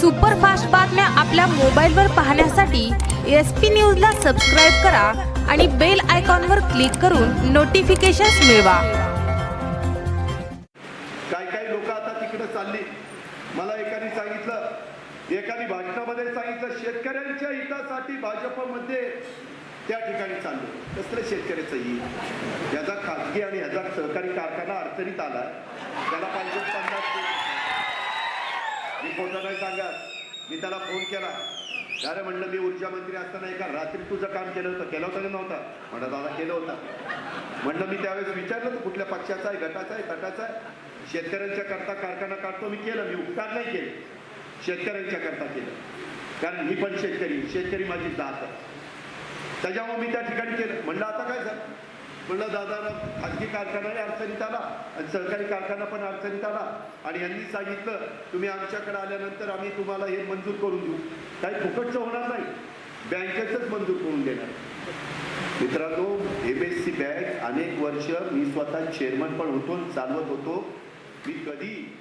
Superfast बातम्या आपल्या मोबाईलवर पाहण्यासाठी एस पी न्यूजला सबस्क्राईब करा आणि बेल आयकॉनवर क्लिक करून नोटिफिकेशन्स मिळवा. काही काही लोक आता तिकडे चालली. मला एकाने सांगितलं एकाने भाषणामध्ये सांगितलं शेतकऱ्यांच्या हितासाठी भाजपमध्ये त्या ठिकाणी चाललो. कसलं शेतकऱ्याचं ही? याचा खाजगी आणि ह्याचा सहकारी कारखाना अडचणीत आला त्याला पाहिजे पन्नास कोटी. मी सांगत मी त्याला फोन केला. अरे म्हणलं मी ऊर्जा मंत्री असताना एका रात्री तुझं काम केलं होतं. केलं होतं की नव्हतं? म्हणलं दादा केलं होतं. म्हणलं मी त्यावेळेस विचारलं तू कुठल्या पक्षाचा आहे गटाचा आहे तटाचा आहे? शेतकऱ्यांच्या करता कारखाना काढतो मी केलं. मी उपकार नाही केले. शेतकऱ्यांच्या करता केलं. कारण मी पण शेतकरी शेतकरी माझी जात आहे. त्याच्यामुळे मी त्या ठिकाणी केलं. म्हणलं आता काय झालं? म्हणलं दादा खाजगी कारखानाही अडचणीत आला आणि सहकारी कारखाना पण अडचणीत आला. आणि यांनी सांगितलं तुम्ही आमच्याकडे आल्यानंतर आम्ही तुम्हाला हे मंजूर करून देऊ. काही फुकटचं होणार नाही. बँकेचंच मंजूर करून देणार. मित्रांनो एम एस सी बँक अनेक वर्ष मी स्वतः चेअरमन पण होतो चालवत होतो. मी कधी